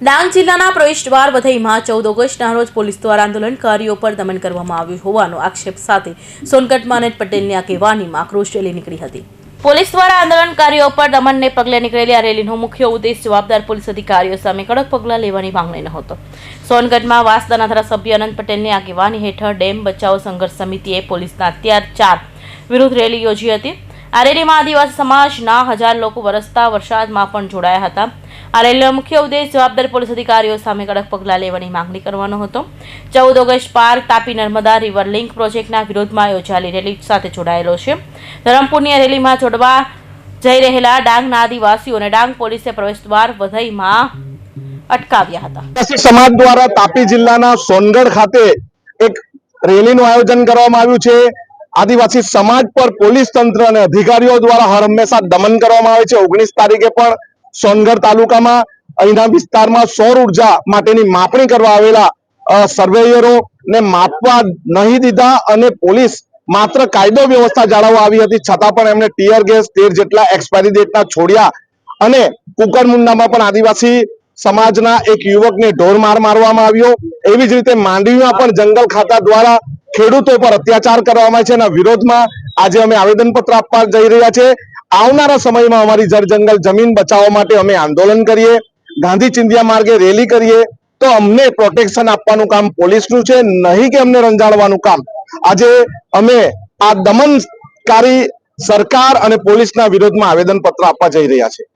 ડાંગ જિલ્લાના પ્રવેશદ્વાર વધઈમાં ચૌદ ઓગસ્ટના રોજ પોલીસ દ્વારા આંદોલનકારીઓ પર દમન કરવામાં આવ્યું હોવાનો આક્ષેપ સાથે સોનગઢમાં અનેક પટેલની આગેવાનીમાં આક્રોશ રેલી નીકળી હતી. પોલીસ દ્વારા આંદોલનકારીઓ પર દમનને પગલે નીકળેલી આ રેલીનો મુખ્ય ઉદ્દેશ જવાબદાર પોલીસ અધિકારીઓ સામે કડક પગલાં લેવાની માંગણી હતો. સોનગઢમાં વાસદાના ધારાસભ્ય અનંત પટેલની આગેવાની હેઠળ ડેમ બચાવ સંઘર્ષ સમિતિએ પોલીસના અત્યાર ચાર વિરુદ્ધ રેલી યોજી હતી. આ રેલીમાં આદિવાસી સમાજના હજાર લોકો વરસતા વરસાદમાં પણ જોડાયા હતા. આ રેલીનો મુખ્ય ઉદ્દેશ જવાબદાર પોલીસ અધિકારીઓ સામે કડક પગલાં લેવાની માંગણી કરવાનો હતો. ચૌદ August park, Tapi, Narmada river link પ્રોજેક્ટના વિરોધમાં યોજાયેલી રેલી સાથે જોડાયેલો છે. ધરમપુરની આ રેલીમાં જોડવા જઈ રહેલા ડાંગના આદિવાસીઓને ડાંગ પોલીસે પ્રવેશદ્વાર વધઈમાં અટકાવ્યા હતા. સમાજ દ્વારા તાપી જિલ્લાના સોનગઢ ખાતે એક રેલીનું આયોજન કરવામાં આવ્યું છે. આદિવાસી સમાજ પર પોલીસ તંત્ર અને અધિકારીઓ દ્વારા હર હંમેશા દમન કરવામાં આવે છે. ઓગણીસ તારીખે પણ સોનગઢ તાલુકામાં અહીંના વિસ્તારમાં સૌર ઊર્જા માટેની માપણી કરવા આવેલા સર્વેયરો ને માપવા નહીં દીધા અને પોલીસ માત્ર કાયદો વ્યવસ્થા જાળવવા આવી હતી. છતાં પણ એમને ટીયર ગેસ તેર જેટલા એક્સપાયરી ડેટના છોડ્યા અને કુકરમુંડામાં પણ આદિવાસી સમાજના એક યુવકને ઢોર માર મારવામાં આવ્યો. એવી જ રીતે માંડવીમાં પણ જંગલ ખાતા દ્વારા ખેડૂતો પર અત્યાચાર કરવામાં છે એના વિરોધમાં આજે અમે આવેદનપત્ર આપવા જઈ રહ્યા છે આવનારા સમયમાં અમારી જળ જંગલ જમીન બચાવવા માટે અમે આંદોલન કરીએ, ગાંધી ચિંધ્યા માર્ગે રેલી કરીએ, તો અમને પ્રોટેક્શન આપવાનું કામ પોલીસનું છે, નહીં કે અમને રંજાડવાનું કામ. આજે અમે આ દમનકારી સરકાર અને પોલીસના વિરોધમાં આવેદનપત્ર આપવા જઈ રહ્યા છે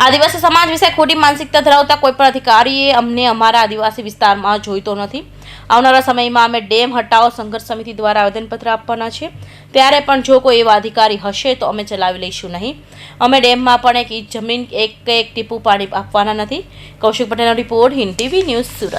આદિવાસી સમાજ વિશે ખોટી માનસિકતા ધરાવતા કોઈ પણ અધિકારીએ અમને અમારા આદિવાસી વિસ્તારમાં જોઈતો નથી. આવનારા સમયમાં અમે ડેમ હટાવો સંઘર્ષ સમિતિ દ્વારા આવેદનપત્ર આપવાના છે. ત્યારે પણ જો કોઈ એવા અધિકારી હશે તો અમે ચલાવી લઈશું નહીં. અમે ડેમમાં પણ એક જમીન, એક કે એક ટીપું પાણી આપવાના નથી. કૌશિક પટેલનો report Hind TV news Surat.